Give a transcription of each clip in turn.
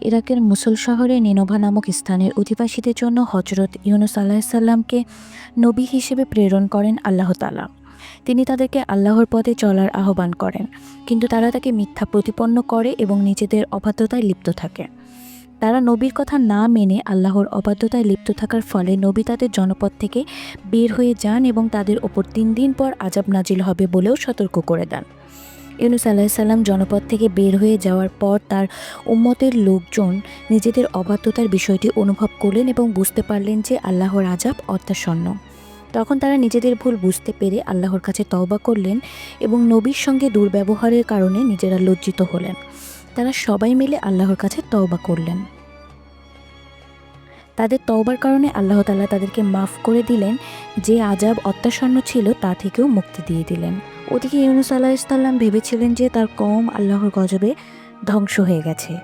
ইরাকের মুসল শহরে নিনোভা নামক স্থানের অধিবাসীদের জন্য হজরত ইউনুস আলাহিসাল্লামকে নবী হিসেবে প্রেরণ করেন আল্লাহ তালা তিনি তাদেরকে আল্লাহর পথে চলার আহ্বান করেন, কিন্তু তারা তাকে মিথ্যা প্রতিপন্ন করে এবং নিজেদের অবাধ্যতায় লিপ্ত থাকে। তারা নবীর কথা না মেনে আল্লাহর অবাধ্যতায় লিপ্ত থাকার ফলে নবী তাদের জনপদ থেকে বের হয়ে যান এবং তাদের ওপর তিন দিন পর আজাব নাজিল হবে বলেও সতর্ক করে দেন। ইউনুস আলাহিসাল্লাম জনপদ থেকে বের হয়ে যাওয়ার পর তার উম্মতের লোকজন নিজেদের অবাধ্যতার বিষয়টি অনুভব করলেন এবং বুঝতে পারলেন যে আল্লাহর আজাব অত্যাসন্ন তখন তারা নিজেদের ভুল বুঝতে পেরে আল্লাহর কাছে তওবা করলেন এবং নবীর সঙ্গে দুর্ব্যবহারের কারণে নিজেরা লজ্জিত হলেন। তারা সবাই মিলে আল্লাহর কাছে তওবা করলেন। তাদের তওবার কারণে আল্লাহ তাআলা তাদেরকে মাফ করে দিলেন, যে আজাব অত্যাসন্ন ছিল তা থেকেও মুক্তি দিয়ে দিলেন। ওদিকে ইউনুস আল্লাহ ইসলাম ভেবেছিলেন যে তার কম আল্লাহর গজবে ধ্বংস হয়ে গেছে।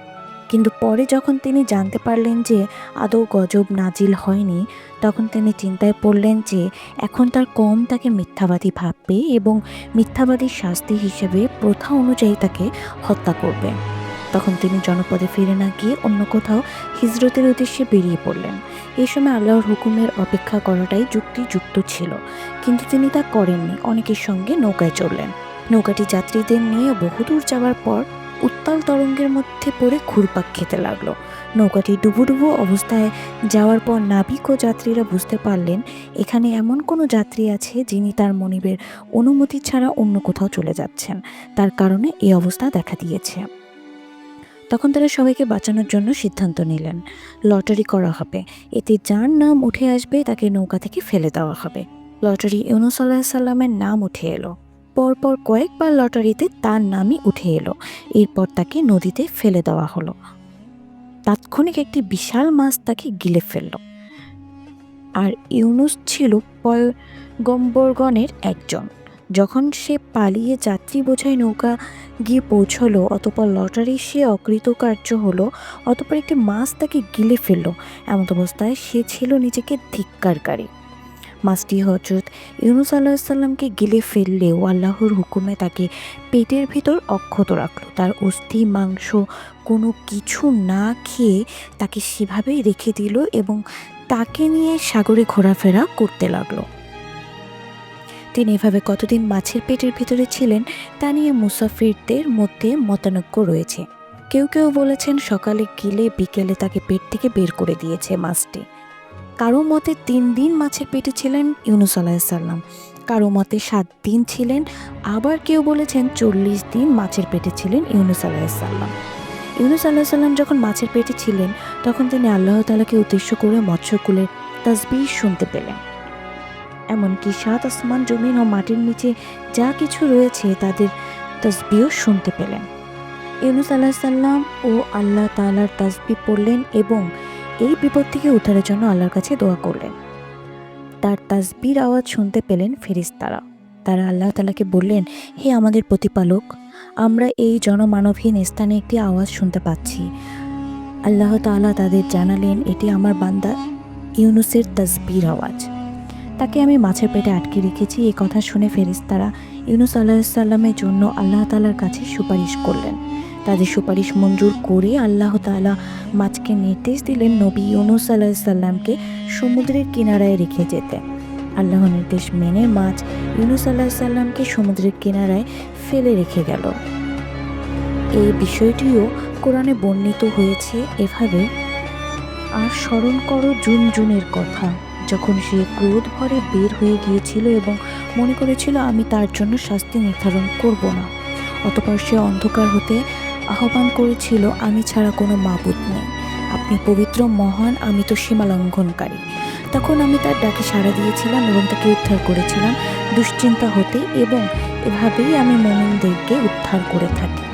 কিন্তু পরে যখন তিনি জানতে পারলেন যে আদৌ গজব নাজিল হয়নি, তখন তিনি চিন্তায় পড়লেন যে এখন তার কম তাকে মিথ্যাবাদী ভাববে এবং মিথ্যাবাদীর শাস্তি হিসেবে প্রথা অনুযায়ী তাকে হত্যা করবে। তখন তিনি জনপদে ফিরে না গিয়ে অন্য কোথাও হিজরতের উদ্দেশ্যে বেরিয়ে পড়লেন। এই সময় আল্লাহর হুকুমের অপেক্ষা করাটাই যুক্তিযুক্ত ছিল। কিন্তু তিনি তা করেননি, অনেকের সঙ্গে নৌকায় চললেন নৌকাটি যাত্রীদের নিয়ে বহুদূর যাওয়ার পর উত্তাল তরঙ্গের মধ্যে পড়ে ঘুরপাক খেতে লাগল। নৌকাটি ডুবুডুবু অবস্থায় যাওয়ার পর নাবিক ও যাত্রীরা বুঝতে পারলেন, এখানে এমন কোনো যাত্রী আছে যিনি তার মনিবের অনুমতি ছাড়া অন্য কোথাও চলে যাচ্ছেন। তার কারণে এই অবস্থা দেখা দিয়েছে। তখন তারা সবাইকে বাঁচানোর জন্য সিদ্ধান্ত নিলেন। লটারি করা হবে। এতে যার নাম উঠে আসবে তাকে নৌকা থেকে ফেলে দেওয়া হবে। লটারি ইউনুস আল্লাহ সাল্লামের নাম উঠে এলো। পরপর কয়েকবার লটারিতে তার নামই উঠে এলো। এরপর তাকে নদীতে ফেলে দেওয়া হলো। তাৎক্ষণিক একটি বিশাল মাছ তাকে গিলে ফেলল। আর ইউনুস ছিল পয়গম্বরগণের একজন। যখন সে পালিয়ে যাত্রী বোঝায় নৌকা গিয়ে পৌঁছলো, অতপর লটারি সে অকৃতকার্য হলো, অতপর একটি মাছ তাকে গিলে ফেলল। এমন অবস্থায় সে ছিল নিজেকে ধিক্কারকারী। মাছটি হজরত ইউনুস আল্লাহিসাল্লামকে গিলে ফেললেও আল্লাহর হুকুমে তাকে পেটের ভিতর অক্ষত রাখল। তার অস্থি, মাংস কোনো কিছু না খেয়ে তাকে সেভাবেই রেখে দিল এবং তাকে নিয়ে সাগরে ঘোরাফেরা করতে লাগল। তিনি এভাবে কতদিন মাছের পেটের ভিতরে ছিলেন তা নিয়ে মুসাফিরদের মধ্যে মতানৈক্য রয়েছে। কেউ কেউ বলেছেন সকালে গিলে বিকেলে তাকে পেট থেকে বের করে দিয়েছে মাছটি। কারও মতে তিন দিন মাছের পেটে ছিলেন ইউনুস আলাহিসাল্লাম কারও মতে সাত দিন ছিলেন। আবার কেউ বলেছেন চল্লিশ দিন মাছের পেটে ছিলেন ইউনুস আলাহিসাল্লাম ইউনুস আলাহিসাল্লাম যখন মাছের পেটে ছিলেন, তখন তিনি আল্লাহ তালাকে উদ্দেশ্য করে মৎস্যকুলের তাসবিহ শুনতে পেলেন। এমনকি সাত আসমান জমিন ও মাটির নিচে যা কিছু রয়েছে তাদের তসবিও শুনতে পেলেন। ইউনুস আল্লাহ সাল্লাম ও আল্লাহ তালার তাসবি পড়লেন এবং এই বিপদ থেকে উদ্ধারের জন্য আল্লাহর কাছে দোয়া করলেন। তার তাসবির আওয়াজ শুনতে পেলেন ফেরিস্তারা তারা আল্লাহ তালাকে বললেন, হে আমাদের প্রতিপালক, আমরা এই জনমানবহীন স্থানে একটি আওয়াজ শুনতে পাচ্ছি। আল্লাহ তাআলা তাদের জানালেন, এটি আমার বান্দা ইউনুসের তাসবির আওয়াজ। তাকে আমি মাছের পেটে আটকে রেখেছি, এই কথা শুনে ফেরিস্তারা ইউনুস আল্লাহিসাল্লামের জন্য আল্লাহ তালার কাছে সুপারিশ করলেন। তাদের সুপারিশ মঞ্জুর করে আল্লাহ তাআলা মাছকে নির্দেশ দিলেন নবী ইউনুস আল্লাহিসাল্লামকে সমুদ্রের কিনারায় রেখে যেতে। আল্লাহ নির্দেশ মেনে মাছ ইউনুস আল্লাহিসাল্লামকে সমুদ্রের কিনারায় ফেলে রেখে গেল। এই বিষয়টিও কোরআনে বর্ণিত হয়েছে এভাবে, আর স্মরণ করো জুন জুনের কথা। যখন সে ক্রোধ ভরে বের হয়ে গিয়েছিল এবং মনে করেছিল, আমি তার জন্য শাস্তি নির্ধারণ করব না। অতপর সে অন্ধকার হতে আহ্বান করেছিল, আমি ছাড়া কোনো মাবুদ নেই। আপনি পবিত্র, মহান, আমি তো সীমা লঙ্ঘনকারী তখন আমি তার ডাকে সাড়া দিয়েছিলাম এবং তাকে উদ্ধার করেছিলাম দুশ্চিন্তা হতে এবং এভাবেই আমি মোমিনদেরকে উদ্ধার করে থাকি।